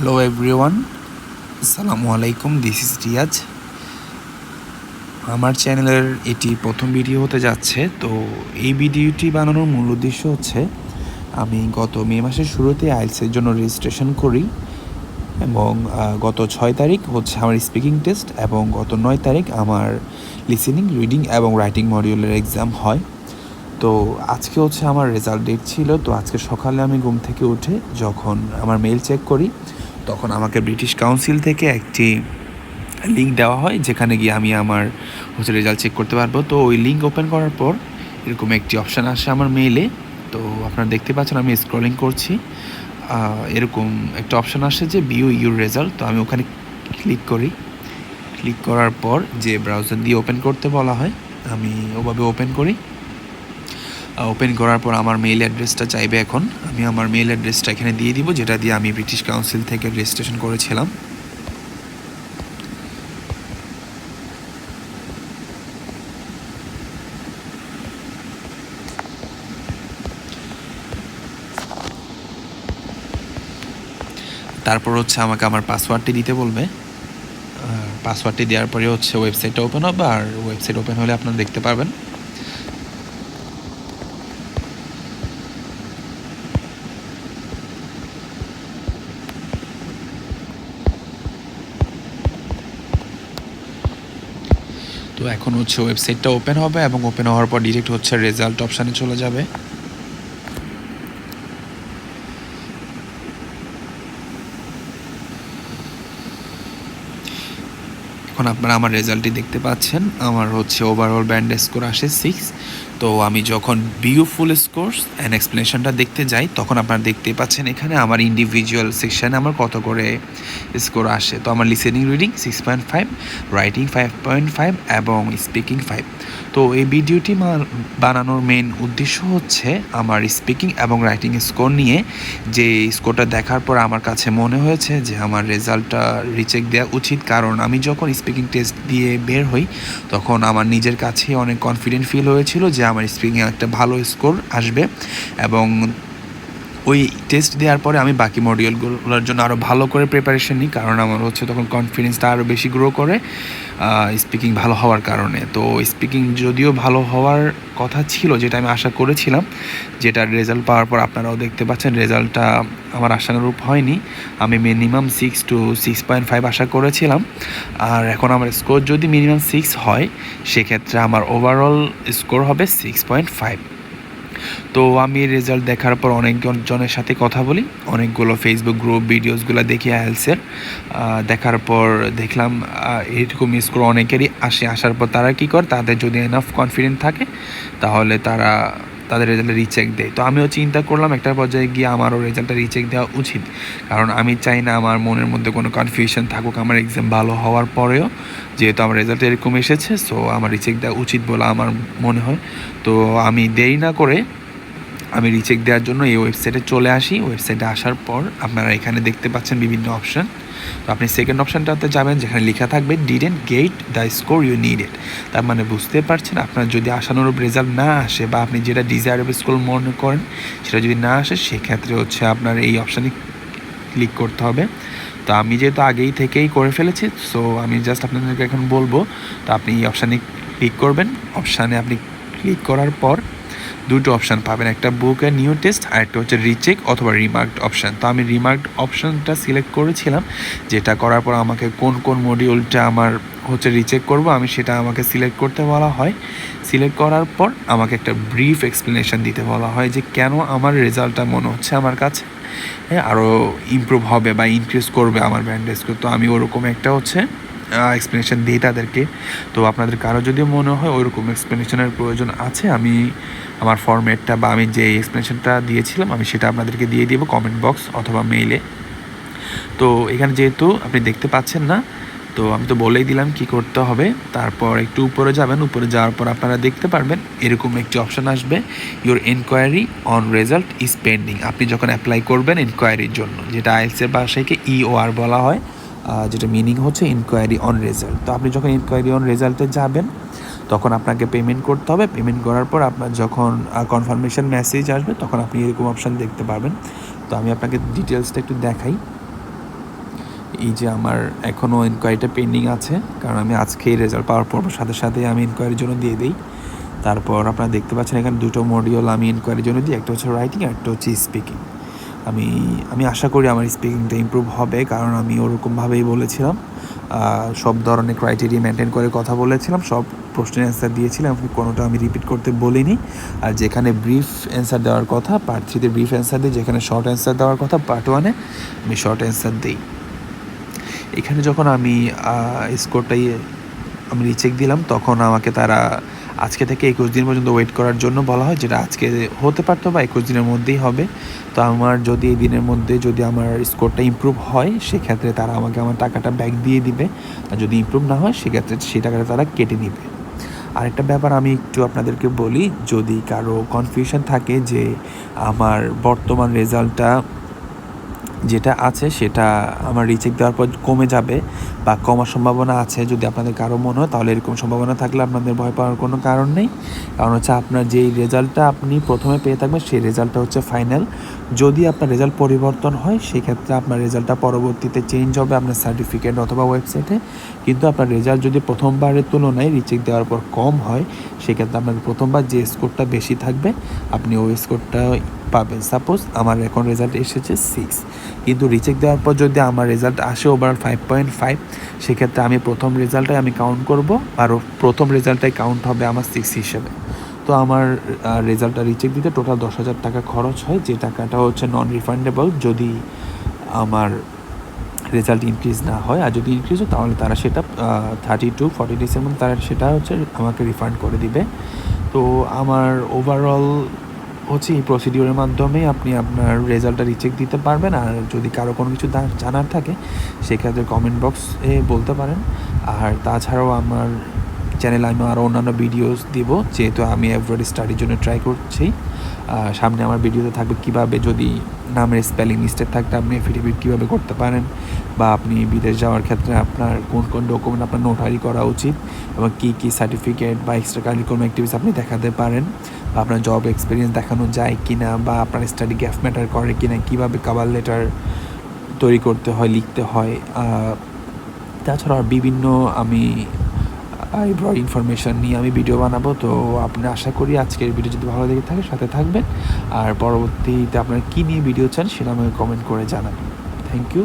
Hello everyone আসসালামু আলাইকুম this is Riaz আমার চ্যানেলের এটি প্রথম ভিডিও হতে যাচ্ছে। তো এই ভিডিওটি বানানোর মূল উদ্দেশ্য হচ্ছে, আমি গত মে মাসের শুরুতে আইএলসের জন্য রেজিস্ট্রেশন করি এবং গত ছয় তারিখ হচ্ছে আমার স্পিকিং টেস্ট এবং গত নয় তারিখ আমার লিসেনিং রিডিং এবং রাইটিং মডিউলের এক্সাম হয়। তো আজকে হচ্ছে আমার রেজাল্ট ডেট ছিল। তো আজকে সকালে আমি ঘুম থেকে উঠে যখন আমার মেল চেক করি তখন আমাকে ব্রিটিশ কাউন্সিল থেকে একটি লিঙ্ক দেওয়া হয়, যেখানে গিয়ে আমি আমার হচ্ছে রেজাল্ট চেক করতে পারব। তো ওই লিঙ্ক ওপেন করার পর এরকম একটি অপশান আসে আমার মেইলে তো আপনারা দেখতে পাচ্ছেন আমি স্ক্রলিং করছি। এরকম একটা অপশান আসে যে বিউ ইউর রেজাল্ট তো আমি ওখানে ক্লিক করি। ক্লিক করার পর যে ব্রাউজার দিয়ে ওপেন করতে বলা হয়, আমি ওভাবে ওপেন করি। ওপেন করার পর আমার মেইল অ্যাড্রেসটা চাইবে এখন। আমি আমার মেইল অ্যাড্রেসটা এখানে দিয়ে দিব, যেটা দিয়ে আমি ব্রিটিশ কাউন্সিল থেকে রেজিস্ট্রেশন করেছিলাম। তারপর হচ্ছে আমাকে আমার পাসওয়ার্ডটি দিতে বলবে। পাসওয়ার্ডটি দেওয়ার পরে হচ্ছে ওয়েবসাইটটা ওপেন হবে, আর ওয়েবসাইট ওপেন হলে আপনারা দেখতে পারবেন। তো এখন হচ্ছে ওয়েবসাইটটা ওপেন হবে এবং ওপেন হওয়ার পর ডিরেক্ট হচ্ছে রেজাল্ট অপশানে চলে যাবে। এখন আপনারা আমার রেজাল্টটি দেখতে পাচ্ছেন। আমার হচ্ছে ওভারঅল ব্যান্ড স্কোর আসে সিক্স তো আমি যখন বিউ ফুল স্কোর অ্যান্ড এক্সপ্লেনেশনটা দেখতে যাই, তখন আপনারা দেখতে পাচ্ছেন এখানে আমার ইন্ডিভিজুয়াল সেকশানে আমার কত করে স্কোর আসে। তো আমার listening reading six point five writing five point five এবং স্পিকিং ফাইভ তো এই ভিডিওটি বানানোর মেন উদ্দেশ্য হচ্ছে আমার স্পিকিং এবং রাইটিং স্কোর নিয়ে। যে স্কোরটা দেখার পর আমার কাছে মনে হয়েছে যে আমার রেজাল্টটা রিচেক দেওয়া উচিত। কারণ আমি যখন স্পিকিং টেস্ট দিয়ে বের হই, তখন আমার নিজের কাছেই অনেক কনফিডেন্ট ফিল হয়েছিল যে আমার স্পিকিং একটা ভালো স্কোর আসবে এবং ওই টেস্ট দেওয়ার পরে আমি বাকি মডিউলগুলোর জন্য আরও ভালো করে প্রিপারেশন নিই, কারণ আমার হচ্ছে তখন কনফিডেন্সটা আরও বেশি গ্রো করে স্পিকিং ভালো হওয়ার কারণে। তো স্পিকিং যদিও ভালো হওয়ার কথা ছিল, যেটা আমি আশা করেছিলাম, যেটার রেজাল্ট পাওয়ার পর আপনারাও দেখতে পাচ্ছেন রেজাল্টটা আমার আশানুরূপ হয়নি। আমি minimum six to six point five আশা করেছিলাম। আর এখন আমার স্কোর যদি মিনিমাম সিক্স হয়, সেক্ষেত্রে আমার ওভারঅল স্কোর হবে সিক্স পয়েন্ট ফাইভ তো আমি রেজাল্ট দেখার পর অনেকজনের সাথে কথা বলি। অনেকগুলো ফেসবুক গ্রুপ ভিডিওসগুলো দেখি আইএলসের দেখার পর দেখলাম এরকম স্কোর অনেকেরই আসে। আসার পর তারা কি করে? তাদের যদি এনাফ কনফিডেন্ট থাকে, তাহলে তারা তাদের রেজাল্টটা রিচেক দেয়। তো আমিও চিন্তা করলাম একটা পর্যায়ে গিয়ে আমারও রেজাল্টটা রিচেক দেওয়া উচিত। কারণ আমি চাই না আমার মনের মধ্যে কোনো কনফিউশন থাকুক। আমার এক্সাম ভালো হওয়ার পরেও যেহেতু আমার রেজাল্ট এরকম এসেছে সো আমার রিচেক দেওয়া উচিত বলে আমার মনে হয়। তো আমি দেরি না করে আমি রিচেক দেওয়ার জন্য এই ওয়েবসাইটে চলে আসি। ওয়েবসাইটে আসার পর আপনারা এখানে দেখতে পাচ্ছেন বিভিন্ন অপশান তো আপনি সেকেন্ড অপশানটাতে যাবেন, যেখানে লেখা থাকবে didn't get the score you needed তার মানে বুঝতে পারছেন, আপনার যদি আশানুরূপ রেজাল্ট না আসে বা আপনি যেটা ডিজায়ারেবল স্কোর মনে করেন, সেটা যদি না আসে, সেক্ষেত্রে হচ্ছে আপনার এই অপশানে ক্লিক করতে হবে। তো আমি যেহেতু আগেই থেকেই করে ফেলেছি সো আমি জাস্ট আপনাদেরকে এখন বলব, তো আপনি এই অপশানে ক্লিক করবেন। অপশানে আপনি ক্লিক করার পর দুটো অপশান পাবেন, একটা বুক এ নিউ টেস্ট আর একটা হচ্ছে রিচেক অথবা রিমার্কড অপশান তো আমি রিমার্কড অপশানটা সিলেক্ট করেছিলাম, যেটা করার পর আমাকে কোন কোন মডিউলটা আমার হচ্ছে রিচেক করব, আমি সেটা আমাকে সিলেক্ট করতে বলা হয়। সিলেক্ট করার পর আমাকে একটা ব্রিফ এক্সপ্লেনেশন দিতে বলা হয় যে কেন আমার রেজাল্টটা মনে হচ্ছে আমার কাছে। হ্যাঁ আরও ইমপ্রুভ হবে বা ইনক্রিজ করবে আমার ব্যান্ডেজকে তো আমি ওরকম একটা হচ্ছে এক্সপ্লেনেশন দিই তাদেরকে। তো আপনাদের কারও যদি মনে হয় ওইরকম এক্সপ্লেনেশনের প্রয়োজন আছে, আমি আমার ফরম্যাটটা বা আমি যে এক্সপ্লেনেশনটা দিয়েছিলাম, আমি সেটা আপনাদেরকে দিয়ে দিব কমেন্ট বক্স অথবা মেইলে তো এখানে যেহেতু আপনি দেখতে পাচ্ছেন না, তো আমি তো বলেই দিলাম কি করতে হবে। তারপর একটু উপরে যাবেন, উপরে যাওয়ার পর আপনারা দেখতে পারবেন, এরকম একটি অপশান আসবে your enquiry on result is pending আপনি যখন অ্যাপ্লাই করবেন এনকোয়ারির জন্য, যেটা আইএলসের ভাষাকে ইওআর বলা হয় যেটা মিনিং হচ্ছে ইনকোয়ারি অন রেজাল্ট তো আপনি যখন ইনকোয়ারি অন রেজাল্টে যাবেন, তখন আপনাকে পেমেন্ট করতে হবে। পেমেন্ট করার পর আপনার যখন কনফার্মেশন মেসেজ আসবে, তখন আপনি এরকম অপশান দেখতে পারবেন। তো আমি আপনাকে ডিটেলসটা একটু দেখাই। এই যে আমার এখনও এনকোয়ারিটা পেন্ডিং আছে, কারণ আমি আজকেই রেজাল্ট পাওয়ার পর সাথে সাথে আমি এনকোয়ারির জন্য দিয়ে দিই। তারপর আপনারা দেখতে পাচ্ছেন এখানে দুটো মডিউল আমি এনকোয়ারির জন্য দিই, একটা হচ্ছে রাইটিং আর একটা হচ্ছে স্পিকিং আমি আমি আশা করি আমার স্পিকিংটা ইমপ্রুভ হবে, কারণ আমি ওরকমভাবেই বলেছিলাম। সব ধরনের ক্রাইটেরিয়া মেনটেন করে কথা বলেছিলাম, সব প্রশ্নের অ্যান্সার দিয়েছিলাম কোনোটা আমি রিপিট করতে বলিনি। আর যেখানে ব্রিফ অ্যান্সার দেওয়ার কথা পার্ট থ্রিতে ব্রিফ অ্যান্সার দিই, যেখানে শর্ট অ্যান্সার দেওয়ার কথা পার্ট ওয়ানে আমি শর্ট অ্যান্সার দিই। এখানে যখন আমি স্কোরটাই আমি রিচেক দিলাম, তখন আমাকে তারা আজকে থেকে একুশ দিন পর্যন্ত ওয়েট করার জন্য বলা হয়, যেটা আজকে হতে পারতো বা একুশ দিনের মধ্যেই হবে। তো আমার যদি এই দিনের মধ্যে যদি আমার স্কোরটা ইমপ্রুভ হয়, সেক্ষেত্রে তারা আমাকে আমার টাকাটা ব্যাক দিয়ে দিবে। আর যদি ইমপ্রুভ না হয়, সেক্ষেত্রে সেই টাকাটা তারা কেটে নেবে। আরেকটা ব্যাপার আমি একটু আপনাদেরকে বলি, যদি কারও কনফিউশন থাকে যে আমার বর্তমান রেজাল্টটা যেটা আছে, সেটা আমার রিচেক দেওয়ার পর কমে যাবে বা কমার সম্ভাবনা আছে, যদি আপনাদের কারও মনে হয়, তাহলে এরকম সম্ভাবনা থাকলে আপনাদের ভয় পাওয়ার কোনো কারণ নেই। কারণ হচ্ছে আপনার যেই রেজাল্টটা আপনি প্রথমে পেয়ে থাকবেন, সেই রেজাল্টটা হচ্ছে ফাইনাল যদি আপনার রেজাল্ট পরিবর্তন হয়, সেক্ষেত্রে আপনার রেজাল্টটা পরবর্তীতে চেঞ্জ হবে আপনার সার্টিফিকেট অথবা ওয়েবসাইটে কিন্তু আপনার রেজাল্ট যদি প্রথমবারের তুলনায় রিচেক দেওয়ার পর কম হয়, সেক্ষেত্রে আপনার প্রথমবার যে স্কোরটা বেশি থাকবে, আপনি ওই স্কোরটা পাবেন সাপোজ আমার এখন রেজাল্ট এসেছে সিক্স কিন্তু রিচেক দেওয়ার পর যদি আমার রেজাল্ট আসে ওভারঅল ফাইভ পয়েন্ট ফাইভ সেক্ষেত্রে আমি প্রথম রেজাল্টটাই আমি কাউন্ট করব আর প্রথম রেজাল্টটাই কাউন্ট হবে আমার সিক্স হিসেবে। তো আমার রেজাল্টটা রিচেক দিতে টোটাল দশ হাজার টাকা খরচ হয়, যে টাকাটা হচ্ছে নন রিফান্ডেবল যদি আমার রেজাল্ট ইনক্রিজ না হয়। আর যদি ইনক্রিজ হয়, তাহলে তারা সেটা থার্টি টু ফর্টি মধ্যে তারা সেটা হচ্ছে আমাকে রিফান্ড করে দিবে। তো আমার ওভারঅল হচ্ছে এই প্রসিডিওরের মাধ্যমে আপনি আপনার রেজাল্টটা রিচেক দিতে পারবেন। আর যদি কারও কোনো কিছু জানার থাকে, সেক্ষেত্রে কমেন্ট বক্সে বলতে পারেন। আর তাছাড়াও আমার চ্যানেলে আমি আরও অন্যান্য ভিডিওস দিব। যেহেতু আমি এভরিড স্টাডির জন্য ট্রাই করছি। সামনে আমার ভিডিওতে থাকবে কীভাবে যদি নামের স্পেলিং মিস্টেক থাকলে আপনি এফিডেভিট কীভাবে করতে পারেন। বা আপনি বিদেশ যাওয়ার ক্ষেত্রে আপনার কোন কোন ডকুমেন্ট আপনার নোটারি করা উচিত এবং কী কী সার্টিফিকেট বা এক্সট্রা কারিকুলাম অ্যাক্টিভিটিস আপনি দেখাতে পারেন বা আপনার জব এক্সপিরিয়েন্স দেখানো যায় কি না বা আপনার স্টাডি গ্যাপ ম্যাটার করে কি না কীভাবে কাভার লেটার তৈরি করতে হয়, লিখতে হয় তাছাড়া আর বিভিন্ন আমি আইব্র ইনফরমেশন নিয়ে আমি ভিডিও বানাবো। তো আপনি আশা করি আজকের ভিডিও যদি ভালো লেগে থাকে সাথে থাকবেন। আর পরবর্তীতে আপনারা কী নিয়ে ভিডিও চান সেটা আমাকে কমেন্ট করে জানাবেন। Thank you